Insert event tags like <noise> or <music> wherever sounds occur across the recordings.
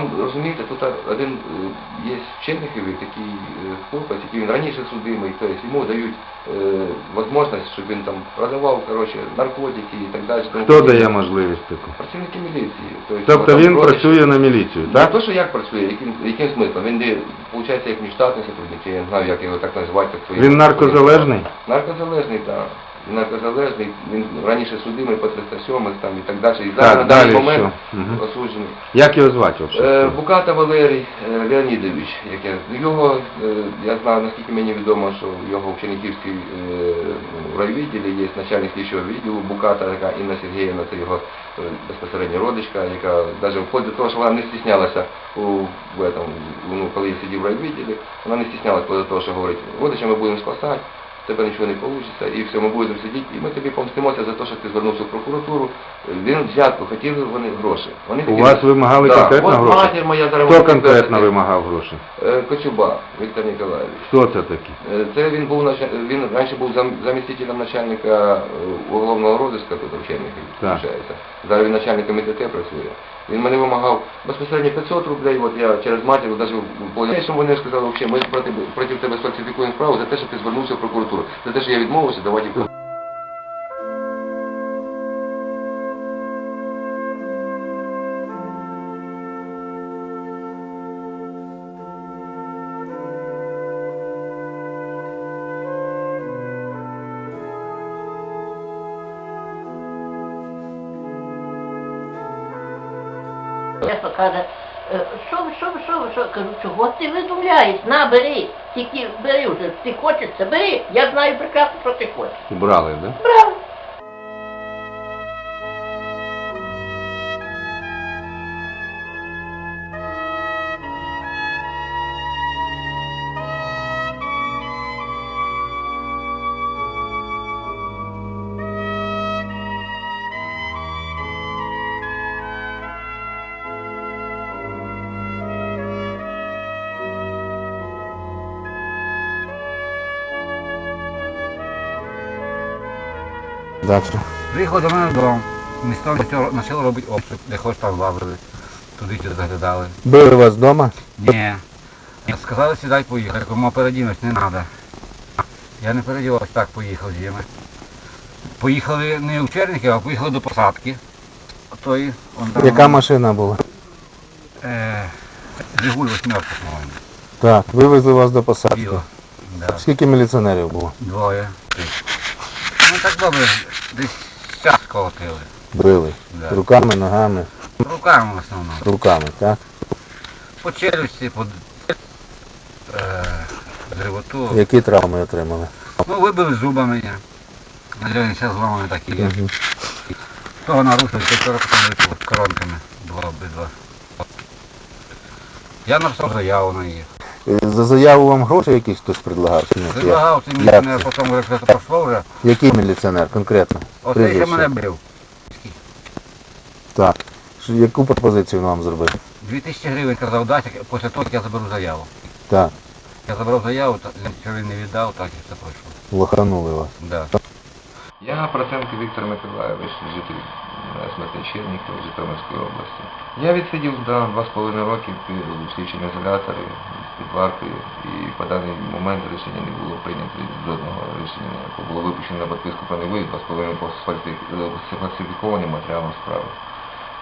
Там, розумієте, тут один е, є в такий е, хлопець, який він раніше судимий, тобто йому дають е, можливість, щоб він там продавав коротше, наркотики і так далі. Хто дає можливість таку? Працівники міліції. Тобто там він родичі. працює на міліцію, Не так? то, що як працює, яким, яким смислом? Він де, виходить, як міжштатний сотрудник, я не знаю, як його так називати. як Він наркозалежний? Наркозалежний, так. Він наркозалежний, він раніше судимий по 307 там і так далі. І зараз Так, на даний далі момент? Мгм. осуджений. Як його звати Е, взагалі? Буката Валерій е, Леонідович, як я його, е, я знаю, наскільки мені відомо, що його в Чернігівській е, райвідділі є начальник слідчого відділу Буката, така Інна Сергіївна, це його е, безпосередня родичка, яка навіть вплоть до того, що вона не стіснялася у, в этом, ну, коли я сидів в райвідділі, вона не стіснялася вплоть до того, що говорить, родича ми будемо спасати, тебе нічого не вийде, і все, ми будемо сидіти, і ми тобі помстимося за те, що ти звернувся в прокуратуру. Він взятку, хотіли вони гроші. Вони У хотіли- вас вимагали Да, конкретно от гроші? матір моя зараз Хто буде конкретно підтвердити. вимагав гроші? Е, Кочуба Віктор Ніколаєвич. Хто це такий? Е, Це він був він раніше був зам- замістителем начальника е, уголовного розыска тут Так. виходить. Зараз він начальником ІТТ працює. Він мене вимагав безпосередньо 500 рублей, от я через матір, навіть в дальнейшем вони сказали, вообще, ми проти, проти тебе сфальсифікуємо справу за те, що ти звернувся в прокуратуру. За те, що я відмовився давати Дехто каже, «Е, що ви, що ви, що ви, що? Кажу, чого ти видумляєш? На, бери. Тільки бери вже. Ти хочеш це, бери. Я знаю прекрасно, що ти хочеш. Убрали, да? Дальше. Приїхав до мене додому. Місто почало робити обшук, де хоч там лазили. Туди сюди заглядали. Били вас вдома? Ні. Сказали сідай поїхати. Кажу, передінусь, не треба. Я не передівався, так поїхав з ними. Поїхали не в Чернігів, а поїхали до посадки. Тої, он там, Яка машина була? Е, Жигуль восьмерка, по-моєму. Так, вивезли вас до посадки. Біла. Да. Скільки міліціонерів було? Двоє. Три. Ну так добре, десь час колотили. Брили. Да. Руками, ногами, Руками в основному. руками, так? По челюсті, по е, животу. Які травми отримали? Ну, вибили зубами я. Наверное, зараз зламані такі є. Мгм. Того нарушив, що вчора потім коронками. Два обидва. Я написав заяву на їх. Е, За заяву вам гроші якісь хтось предлагав? чи ні? Предлагав Як міліціонер, це? потім говорив, що це пройшло вже. Який міліціонер конкретно? Оце ще Прізвище? мене бив. Так. Що- Яку пропозицію він вам зробив? 2000 гривень казав дати, після того, як я заберу заяву. Так, Я забрав заяву, та- він не віддав, так і все пройшло. лоханули вас. Да. Я Проценко Віктор Миколаєвич, житель е, смертний Чернігів Житомирської області. Я відсидів два з половиною роки під слідчим ізоляторі під вартою, і по даний момент рішення не було прийнято жодного рішення. Було випущено на підписку про невиїзд, два з половиною по сфальсифі- е, сфальсифікованим матеріалом справи.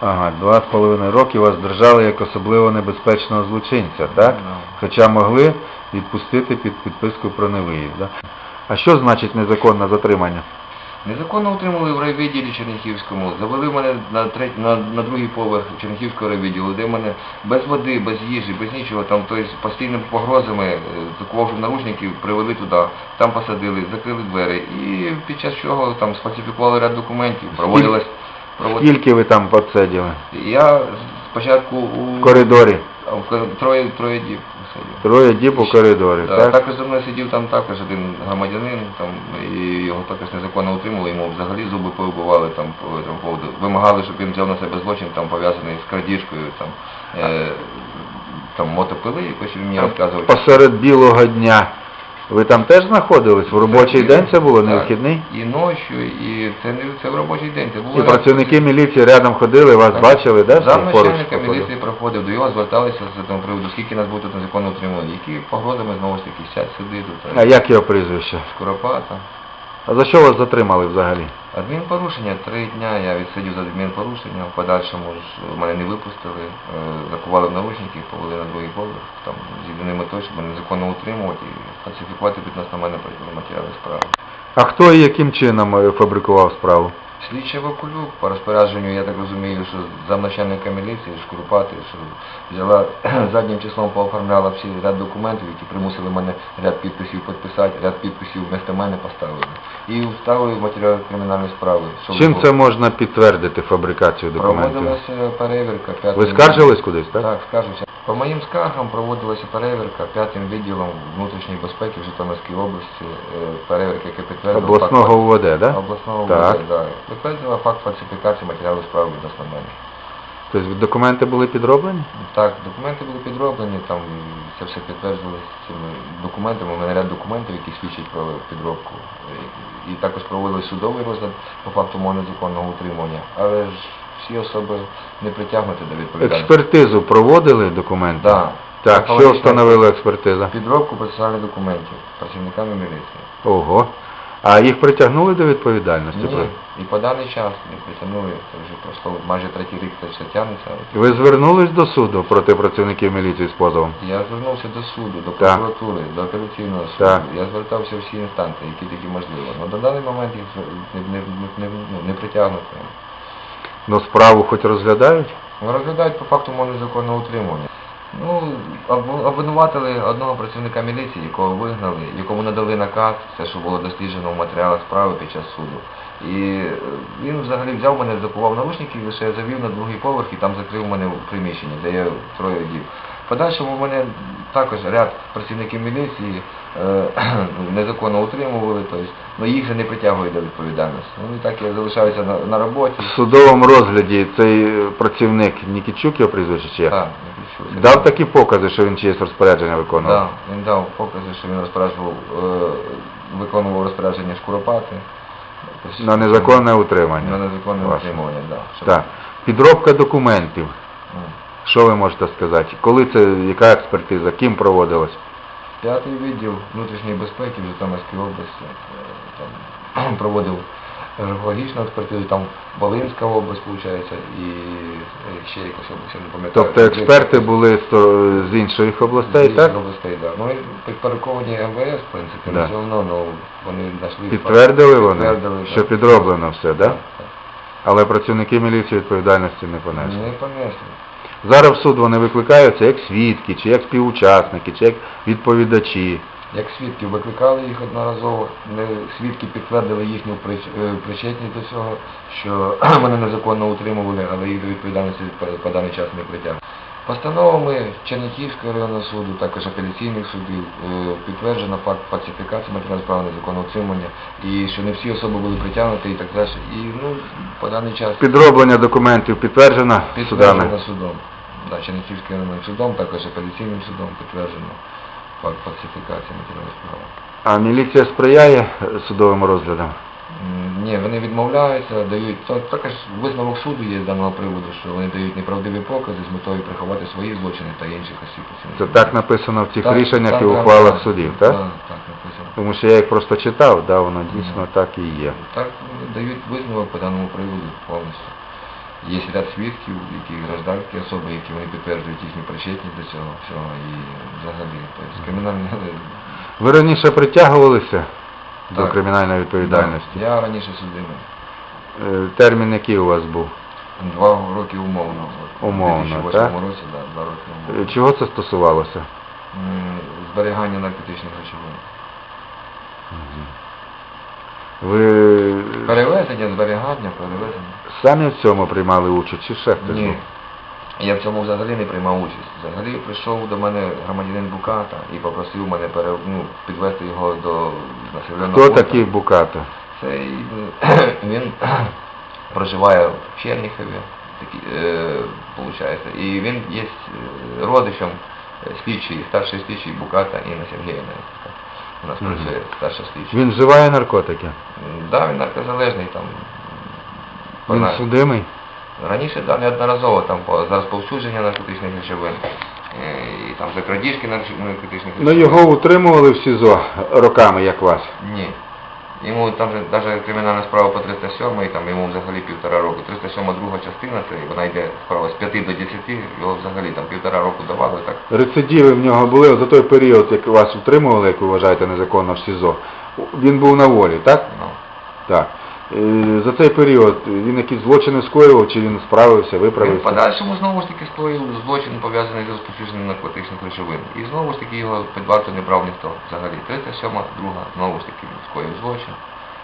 Ага, два з половиною роки вас держали як особливо небезпечного злочинця, так? Да. Хоча могли відпустити під підписку про невиїзд. Да? А що значить незаконне затримання? Незаконно утримали в райвідділі Черніхівському, завели мене на, третій, на, на другий поверх Черніхівського райвідділу, де мене без води, без їжі, без нічого, там тобто, постійними погрозами, е, закувавши наручників, привели туди, там посадили, закрили двері. І під час чого там сфальсифікували ряд документів, проводилась провод... Скільки ви там посиділи? Я спочатку у В коридорі. в кор- троє, троє діб сидів. Троє діб у коридорі, Да, так? Також за мною сидів там також один громадянин, там, і його також незаконно утримали, йому взагалі зуби повибивали там по цьому поводу. Вимагали, щоб він взяв на себе злочин, там пов'язаний з крадіжкою, там, е, там мотопили, якось він мені розказував. Посеред білого дня Ви там теж знаходились? В робочий день це було, не Так. вихідний? І ночі, і це не це в робочий день. Це було І працівники міліції рядом ходили, вас Так. бачили, да? Зам всі поруч начальника проходили? міліції проходив, до його зверталися з цього приводу, скільки нас буде тут незаконно утримувати, які погрозами знову ж таки сядь сюди, тут. А як його прізвище? Скоропата. А за що вас затримали взагалі? Адмінпорушення, три дня я відсидів за адмінпорушення, в подальшому ж мене не випустили, е, закували в наручники, повели на другий поверх, там з єдиними метою, щоб мене незаконно утримувати і фальсифікувати відносно мене матеріали справи. А хто і яким чином е, фабрикував справу? Слідчий Вакулюк, по розпорядженню, я так розумію, що замначальника міліції, Шкурпати, що взяла <clears throat> заднім числом пооформляла всі ряд документів, які примусили мене ряд підписів підписати, ряд підписів вместо мене поставили. І вставили в матеріали кримінальної справи. Чим це можна підтвердити фабрикацію документів? Проводилася перевірка. Ви скаржились кудись, так? Так, скаржуся. По моїм скаргам проводилася перевірка п'ятим відділом внутрішньої безпеки в Житомирській області, е, перевірка, яка підтвердила... Обласного факт- УВД, да? Обласного Так. УВД, да. Підтвердила факт фальсифікації матеріалу справи відносно мене. Тобто документи були підроблені? Так, документи були підроблені, там це все підтверджувалося цими документами. У мене ряд документів, які свідчать про підробку. І, також проводили судовий розгляд по факту мого незаконного утримання. Але ж всі особи не притягнуті до відповідальності. Експертизу проводили документи? Да. Так, що встановила експертиза? Підробку процесуальних документів працівниками міліції. Ого. А їх притягнули до відповідальності? Ні, і по даний час не притягнули, це вже пройшло майже третій рік, це все тягнеться. Ви звернулись до суду проти працівників міліції з позовом? Я звернувся до суду, до Так. прокуратури, до апеляційного суду. Так. Я звертався в всі інстанції, які тільки можливо. Але до даний момент їх не, не, не, не, ну, не притягнуто. Ну справу хоч розглядають? Ну, Розглядають по факту мого незаконного утримування. Ну, обвинуватили одного працівника міліції, якого вигнали, якому надали наказ, все, що було досліджено в матеріалах справи під час суду. І е, він взагалі взяв мене, закував наручники, лише завів на другий поверх і там закрив мене в приміщенні, де я троє дів. В подальшому мене також ряд працівників міліції е, <clears throat> незаконно утримували, тобто, ну, їх же не притягують до відповідальності. Ну і так я залишаюся на, на роботі. В судовому розгляді цей е, працівник Нікітчук його прізвище чи як? Так, не підчув. Дав такі покази, що він чиєсь розпорядження виконував? Так, він дав покази, що він розпоряджував, е, виконував розпорядження шкуропати. На незаконне утримання. На незаконне Ваше. утримування, да. Так. Підробка документів. Що ви можете сказати? Коли це, яка експертиза, ким проводилась? П'ятий відділ внутрішньої безпеки в Житомирській області е, там, <clears throat> проводив геологічну експертизу, там Волинська область, виходить, і е, ще якась область, я не пам'ятаю. Тобто експерти були з, інших областей, З так? інших областей, да. Ну, підпорядковані МВС, в принципі, Да. все одно, ну, вони знайшли... Підтвердили вони, Підтвердили, що так. підроблено все, так? Так, так. Але працівники міліції відповідальності не понесли. Не понесли. Зараз в суд вони викликаються як свідки, чи як співучасники, чи як відповідачі. Як свідків викликали їх одноразово, свідки підтвердили їхню е, причетність до цього, що <clears throat> вони незаконно утримували, але їх до відповідальності по, даний час не притягли. Постановами Чернігівського районного суду, також апеляційних судів, е, підтверджено факт фальсифікації матеріалів справи незаконного утримання, і що не всі особи були притягнуті і так далі. І ну, по даний час Підроблення документів підтверджено судами. підтверджено судом. Да, Чернігівським районним судом, також апеляційним судом підтверджено факт фальсифікації матеріалів справи. А міліція сприяє судовим розглядам? Ні, вони відмовляються, дають то- також висновок суду є з даного приводу, що вони дають неправдиві покази з метою приховати свої злочини та інших осіб. Це так написано в цих Так, рішеннях так, і ухвалах так, судів, так? так? Так, написано. Тому що я їх просто читав, да, воно дійсно так і є. Так дають висновок по даному приводу повністю. Є ряд свідків, які гражданські особи, які вони підтверджують їхню причетність до цього всього і взагалі. Тобто кримінальні Ви раніше притягувалися до Так. кримінальної відповідальності? Я раніше судимий. Е, Термін який у вас був? Два роки умовно. от, Умовно, У 2008 так? році, да, два роки Е, умовно. Чого це стосувалося? М, Зберігання наркотичних речовин. Ви Перевезення, зберігання, перевезення. самі в цьому приймали участь, чи ще хтось Ні. Я в цьому взагалі не приймав участь. Взагалі прийшов до мене громадянин Буката і попросив мене пере, ну, підвести його до населеного Хто пункту. такий Буката? Цей е, <clears throat> він <clears throat> проживає в Черніхові, такий, е, і він є е, родичем слідчий, старший слідчий Буката Інна Сергіївна. у нас Мгм. працює старша слідча. Він вживає наркотики. М, Да, він наркозалежний там. Він судимий. Раніше да, неодноразово там по за розповсюдження наркотичних речовин е, і там за крадіжки нарк- наркотичних Ну його утримували в СІЗО роками, як вас. Ні. Йому там же навіть кримінальна справа по 307, і там йому взагалі півтора року. 307 друга частина, це вона йде справа з 5 до 10, його взагалі там півтора року давали так. Рецидиви в нього були за той період, як вас утримували, як ви вважаєте, незаконно в СІЗО. Він був на волі, так? Ну, Так. За цей період він якісь злочини скоював, чи він справився, він в виправився? подальшому знову ж таки скоїв злочин пов'язаний з розповсюдженням наркотичних речовин. І знову ж таки його під варту не брав ніхто взагалі. 37 друга, знову ж таки він скоїв злочин.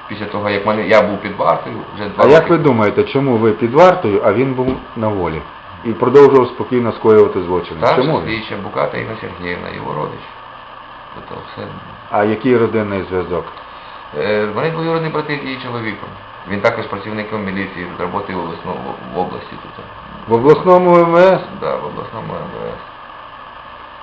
Після того, як мене, я був під вартою, вже два А як ви думаєте, чому ви під вартою, а він був на волі? І продовжував спокійно скоювати злочини? Старша Чому? слідча Буката Інна Сергіївна, його родич. Тобто все. А який родинний зв'язок? Е, Вони двоюродні брати з її чоловіком. Він також працівником міліції, працює в, області тут. В обласному МВС? Да, в обласному МВС.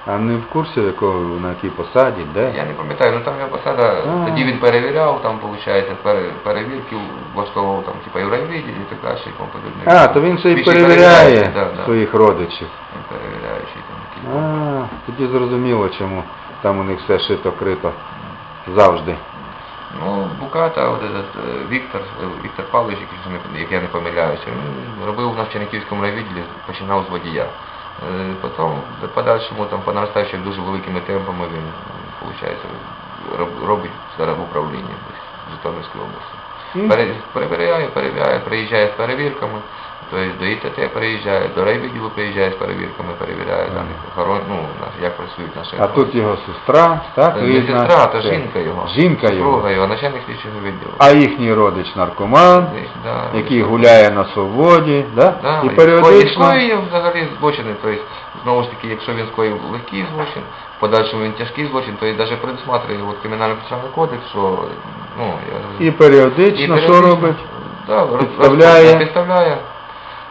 А не в курсі, якого, на якій посаді, де? Я не пам'ятаю, ну там його посада, А. тоді він перевіряв, там, виходить, перевірки влаштовував, там, типа, і і так далі, і тому подібне. А, то він ще й перевіряє да, да. своїх родичів. Він перевіряючий там. А, тоді зрозуміло, чому там у них все шито-крито. Завжди. Ну, Буката, от этот, е, Віктор, е, Віктор Павлович, як я не помиляюся, він робив у нас в Чернігівському райвідділі, починав з водія. Е, Потім, подальшому, там, по наростаючи дуже великими темпами, він, виходить, робить зараз в управлінні в Житомирській області. Перевіряє, перевіряє, приїжджає з перевірками, тобто до ІТТ приїжджає, до райвідділу приїжджає з перевірками, перевіряє, там, охорон- ну, як працюють наші А тут його сестра, так? не рідна. сестра, то Це жінка його. Жінка його. Супруга його, начальник слідчого відділу. А їхній родич наркоман, Десь, да, який гуляє на свободі, да? Да, і періодично. скоює взагалі злочини, тобто, знову ж таки, якщо він скоїв легкий злочин, в подальшому він тяжкий злочин, то і навіть предусматриває от, кримінальний процесуальний кодекс, що, ну, я... І періодично, що робить? Да, роз- Підставляє. роз- підставляє.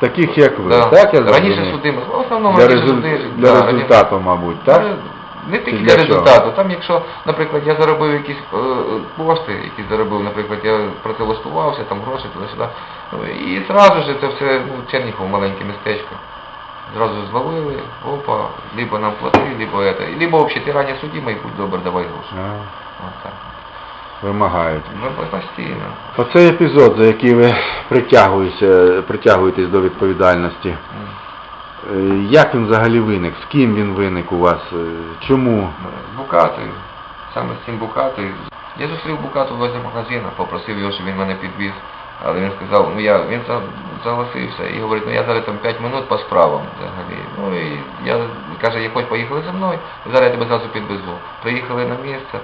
Таких як ви, Да. так я Раніше зрозумів? судимо, в основному Для, раніше резу- суди, для да, результату, мабуть, так? Ну, Не тільки Чи для для чого? результату. Там, якщо, наприклад, я заробив якісь е, кошти, які заробив, наприклад, я працевлаштувався, там гроші туди-сюди. Ну, і зразу ж це все, ну, Чернігов, маленьке містечко. Зразу звалили, опа, либо нам плати, либо это. Либо взагалі ти рані судимий, будь добр, давай гроші. А, От так. Вимагають. Ну, постійно. Оцей епізод, за який ви притягуєтесь до відповідальності, е, як він взагалі виник? З ким він виник у вас? Е, Чому? Букатою, саме з цим Букатою. Я зустрів Букату возле магазину, попросив його, щоб він мене підвіз. Але він сказав, ну я, він за- согласився і говорить, ну я зараз там 5 минут по справам взагалі. Ну і я каже, я хоч поїхали зі мною, зараз я тебе зразу підвезу. Приїхали на місце,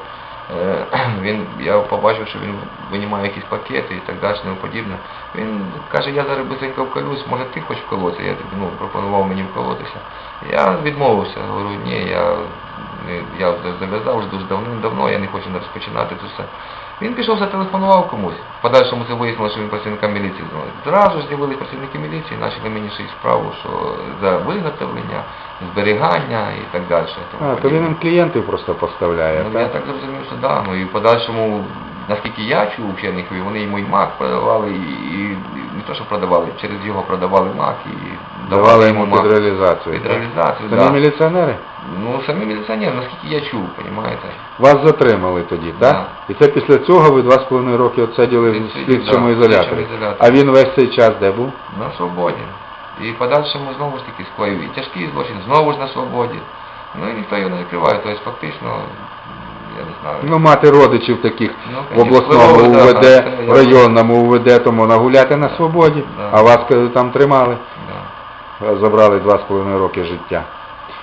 <clears throat> він, я побачив, що він винімає якісь пакети і так далі, і подібне. Він каже, я зараз быстренько вколюсь, може ти хоч вколотися? Я ну, пропонував мені вколотися. Я відмовився, говорю, ні, я, я зав'язав вже дуже давним-давно, я не хочу розпочинати це все. Він пішов, зателефонував комусь. В подальшому це вияснилося, що він працівникам міліції дзвонить. Зразу ж з'явились працівники міліції, почали мені ще й справу, що за виготовлення, зберігання і так далі. А, то він клієнтів просто поставляє, Ну, я так? так зрозумів, що да. Ну і в подальшому, наскільки я чув в Черніхові, вони йому і мак продавали, і, і не то, що продавали, через його продавали мак і Давали йому мак під реалізацію. під реалізацію. Самі да. міліціонери? Ну, самі міліціонери, наскільки я чув, розумієте? Вас затримали тоді, так? Да. І це після цього ви два з половиною роки отсиділи в слідчому да, ізоляторі. А він весь цей час де був? На свободі. І подальшому знову ж таки скоїв і тяжкий злочин, знову ж на свободі. Ну і ніхто його не закриває, тобто фактично, я не знаю. Ну, мати родичів таких Ну, в обласному конечно, УВД, це в районному УВД, тому нагуляти на свободі, Да. а вас там тримали, Да. забрали два з половиною роки життя.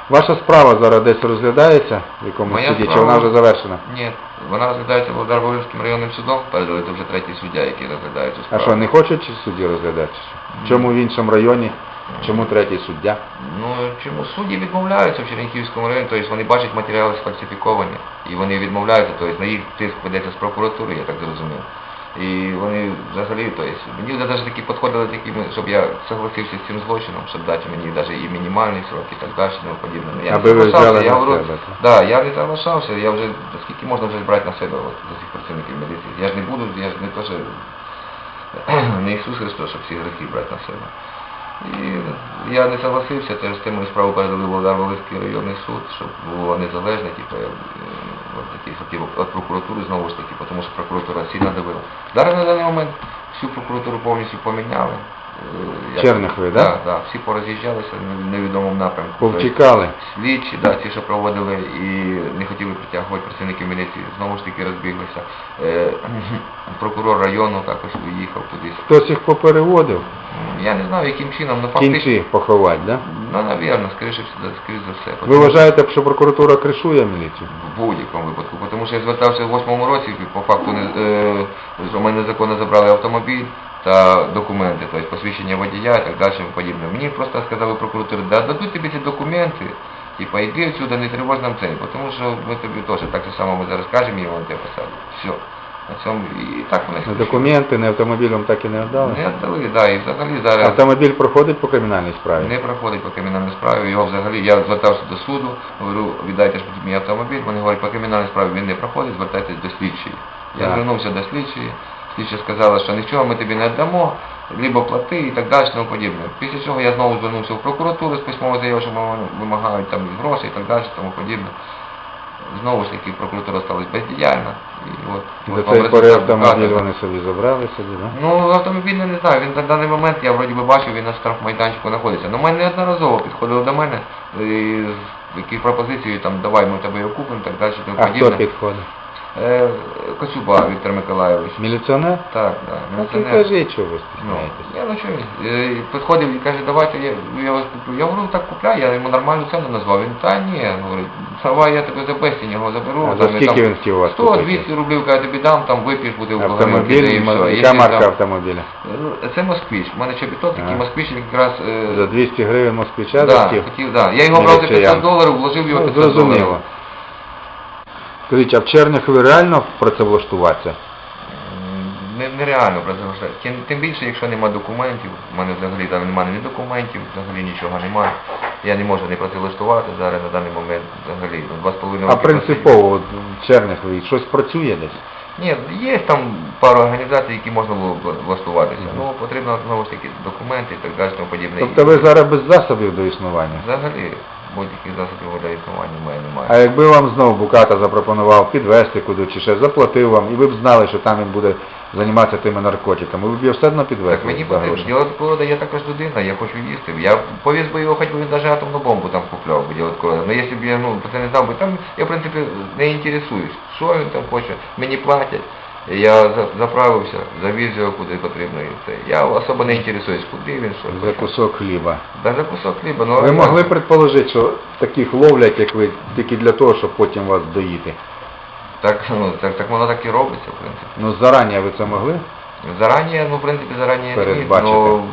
Ваша справа зараз десь розглядається в якомусь Моя суді, чи вона вже завершена? Ні, вона розглядається Володарським районним судом, передали це вже третій суддя, який розглядає цю А що, не хочуть судді розглядати? Чому в іншому районі? Чому третій суддя? Ну чому судді відмовляються в Чернігівському районі, тобто вони бачать матеріали сфальсифіковані, і вони відмовляються, тобто на їх тиск ведеться з прокуратури, я так зрозумів. І вони взагалі, то есть, мені навіть такі підходили такі, щоб я согласився з цим злочином, щоб дати мені навіть і мінімальний срок і так далі, і тому подібне. Ну, я не Аби соглашався, я говорю. Да, я не соглашався, я вже, скільки можна вже брати на себе от, за цих працівників міліції. Я ж не буду, я ж не то, що <clears throat> не Ісус Христос, щоб всі грехи брати на себе. І я не согласився, через те мою справу передали в Володар-Волинський районний суд, щоб було незалежне, типу, від прокуратури знову ж таки, тому що прокуратура сильно давила. Зараз на даний момент всю прокуратуру повністю поміняли. Е, Черняхові, да? Да, да, всі пороз'їжджалися в невідомому напрямку. Повтікали. Слідчі, да, ті, що проводили і не хотіли притягувати працівників міліції, знову ж таки розбіглися. Е, <clears throat> прокурор району також уїхав кудись. Хтось їх попереводив, Я не знаю, яким чином, ну фактично. кінці поховати, да? Ну, навірно, скоріше, скоріше за все. Ви вважаєте, що прокуратура кришує міліцію? В будь-якому випадку, тому що я звертався в восьмому році, по факту не, е, у мене незаконно забрали автомобіль та документи, тобто посвідчення водія і так далі подібне. Мені просто сказали прокуратури, да, дадуть тобі ці документи, типа йди отсюда, не тривож нам цей, тому що ми тобі теж так само ми зараз кажемо, і вони тебе посадять. Все. На цьому і так вони Не. Документи, не автомобілем так і не віддали? Не віддали, да, і взагалі зараз Автомобіль проходить по кримінальній справі? не проходить по кримінальній справі. Його взагалі, я звертався до суду, говорю, віддайте ж мій автомобіль. Вони говорять, по кримінальній справі він не проходить, звертайтесь до слідчої. Я звернувся до слідчої, слідча сказала, що нічого ми тобі не віддамо, либо плати і так далі, тому подібне. Після чого я знову звернувся в прокуратуру з письмовою заявою, що вимагають там гроші і так далі, тому подібне. Знову ж таки, прокуратура сталася бездіяльна. І от, До от вам цієї автомобіль вони собі забрали собі, да? Ну, автомобіль не знаю, він на даний момент, я вроді би бачив, він на штрафмайданчику знаходиться. Ну, мене неодноразово підходили до мене і з якісь пропозицією, там, давай ми тебе купимо, так далі, тому А хто підходить? Е, Коцюба Віктор Миколайович. Міліціонер? Так, так. Так і міліціонер. кажіть, що ви Ну, стісняєтесь. я ну що, е, підходив і каже, давайте я, я вас куплю. Я говорю, так купляй, я йому нормальну ціну назвав. Він, та ні, говорить, давай я тебе за безцінь його заберу. А за Там, і скільки там він хотів у вас 100-200 рублів, каже, тобі дам, там вип'єш, буде в Автомобіль, і все. яка Якщо марка там- автомобіля? Ну, Це москвич. У мене чобіток такий А. москвич якраз. е, За 200 гривень москвича да, захотів? хотів, да. Я його брав за Міліціян. 500 доларів, вложив його Ну, 500 зрозуміло. Скажіть, а в Черняхові реально працевлаштуватися? Не, нереально працевлаштувати. Тим, тим більше, якщо нема документів, у мене взагалі там немає ні документів, взагалі нічого немає. Я не можу не працевлаштувати зараз на даний момент взагалі. Ну, два з половиною А роки принципово от в Черняхові щось працює десь? Ні, є там пару організацій, які можна було б влаштуватися. Мгм. Ну, потрібно знову ж таки документи і так далі, тому подібне. Тобто ви зараз без засобів до існування? Взагалі, будь-яких засобів для існування в мене немає. А якби вам знову Буката запропонував підвезти куди чи ще заплатив вам, і ви б знали, що там він буде займатися тими наркотиками, ви б його все одно підвезли Так мені за потрібно. гроші? Діло Корода, я також людина, я хочу їсти. Я повіз би його, хоч би він навіть атомну бомбу там купляв би Діло Корода. Ну якщо б я ну, про це не знав би, там я в принципі не інтересуюсь. Що він там хоче, мені платять. Я заправився, завіз його куди потрібно і це. Я особо не інтересуюсь, куди він, що За кусок хліба. Да, за кусок хліба. Ну, Ви а могли предположити, що таких ловлять, як ви, тільки для того, щоб потім вас доїти? Так, ну, так, так воно так і робиться, в принципі. Ну зарані ви це могли? Зарані, ну, в принципі, зарані я не міг, Передбачити. ну,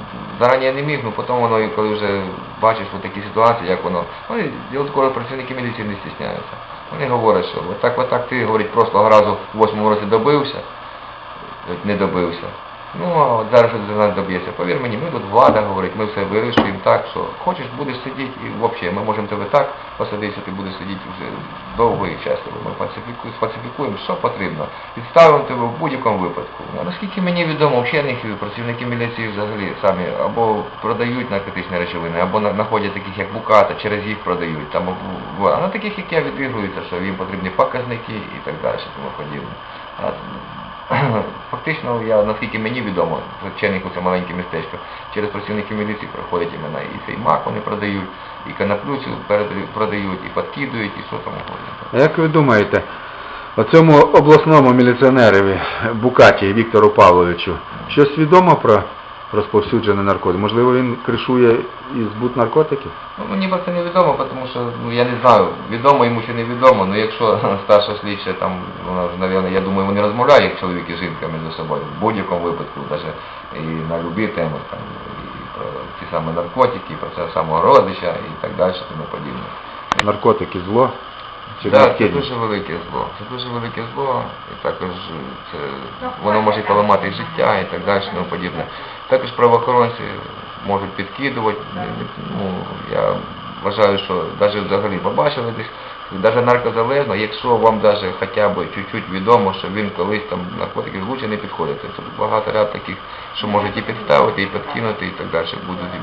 зарані я не міг, ну, потім воно, і коли вже бачиш от такі ситуації, як воно, ну, і от коли працівники міліції не стісняються. Вони говорять, що отак, отак ти, говорить, прошлого разу в восьмому році добився, не добився. Ну, а зараз за нас доб'єшся. Повір мені, ми тут влада, говорить, ми все вирішуємо так, що хочеш, будеш сидіти, і взагалі, ми можемо тебе так посадити, що ти будеш сидіти вже довго і щасливо. Ми фальсифікуємо, сфальсифікуємо, що потрібно. Підставимо тебе в будь-якому випадку. Ну, наскільки мені відомо, в Черніхові працівники міліції взагалі самі або продають наркотичні речовини, або знаходять таких, як Буката, через їх продають. Там, а на таких, як я, відігруються, що їм потрібні показники і так далі, тому подібне. <clears throat> Фактично, я, наскільки мені відомо, в Черніху це маленьке містечко, через працівників міліції проходять імена і феймак вони продають, і канаплюцю продають, і подкидують, і що там угодно. Як ви думаєте, оцьому обласному міліціонерові Букаті Віктору Павловичу щось відомо про розповсюджений наркотик? Можливо, він кришує і збут наркотиків? Ну, мені про це не відомо, тому що ну, я не знаю, відомо йому чи не відомо, але якщо <laughs> старша слідча там, вона вже, напевно, я думаю, вони розмовляють як чоловік і жінка між собою, в будь-якому випадку, навіть і на любі теми, там, і про ті самі наркотики, і про це самого родича і так далі, тому подібне. Наркотики зло? чи Да, це дуже велике зло. Це дуже велике зло, і також це, воно може поламати життя і так далі, тому подібне. Також правоохоронці можуть підкидувати. Ну, я вважаю, що навіть взагалі побачили десь, навіть наркозалежно, якщо вам навіть хоча б чуть-чуть відомо, що він колись там наркотики лучше не підходить. Тут багато ряд таких, що можуть і підставити, і підкинути, і так далі,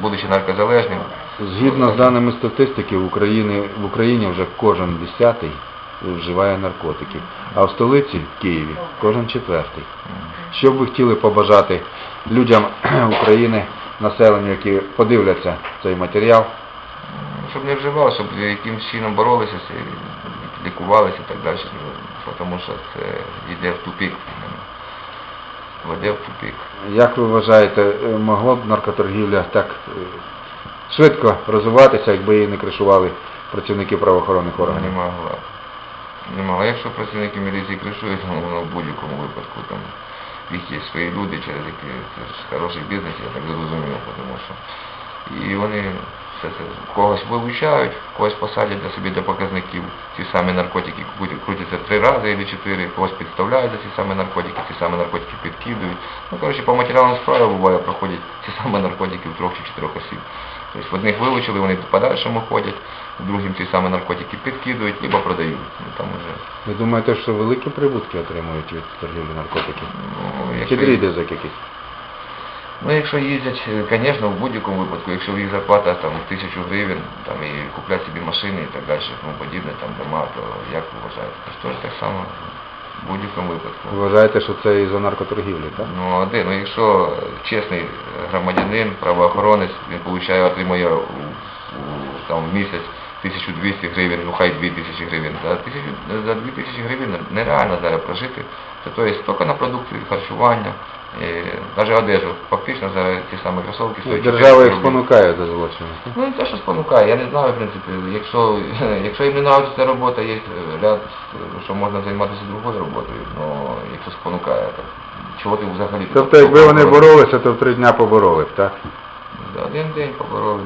будучи наркозалежним. Згідно з даними статистики, в Україні, в Україні вже кожен десятий вживає наркотики, а в столиці, в Києві, кожен четвертий. Що б ви хотіли побажати людям <clears throat> України, населенню, які подивляться цей матеріал? Щоб не вживали, щоб якимось чином боролися, лікувалися і так далі. Тому що це йде в тупік. Веде в тупік. Як ви вважаєте, е, могло б наркоторгівля так е, швидко розвиватися, якби її не кришували працівники правоохоронних органів? Не могла. Не могла. Якщо працівники міліції кришують, воно в будь-якому випадку там їх свої люди, через які це ж хороший бізнес, я так зрозумів, тому що і вони все це когось вилучають, когось посадять для собі для показників. Ці самі наркотики крутяться три рази або чотири, когось підставляють за ці самі наркотики, ці самі наркотики підкидують. Ну, коротше, по матеріалам справи буває проходять ці самі наркотики в трьох чи чотирьох осіб. Тобто в одних вилучили, вони по подальшому ходять, другим ці самі наркотики підкидують, або продають. Ну, там уже, Ви думаєте, що великі прибутки отримують від торгівлі наркотиків? ну, Чи дріб'язок якийсь? Ну, якщо їздять, звісно, в будь-якому випадку, якщо їх зарплата там тисячу гривень, там і куплять собі машини і так далі, тому подібне, там дома, то як ви вважаєте? Це ж теж так само в будь-якому випадку. Ви вважаєте, що це із-за наркоторгівлі, так? Ну, де? Ну, якщо чесний громадянин, правоохоронець, він получає, отримує у, у, там, в місяць 1200 гривень, ну хай 2000 гривень. За, 1000, за 2000 гривень нереально зараз прожити. Це то є тільки на продукти харчування, навіть одежу. Фактично зараз ті самі кросовки стоять. Держава їх спонукає до злочину. Ну, не те, що спонукає, я не знаю, в принципі, якщо, <laughs> якщо їм не нравиться ця робота, є ряд, що можна займатися другою роботою, але якщо спонукає, то чого ти взагалі... Тобто, якби вони боролися, то в три дня побороли б, так? За один день побороли.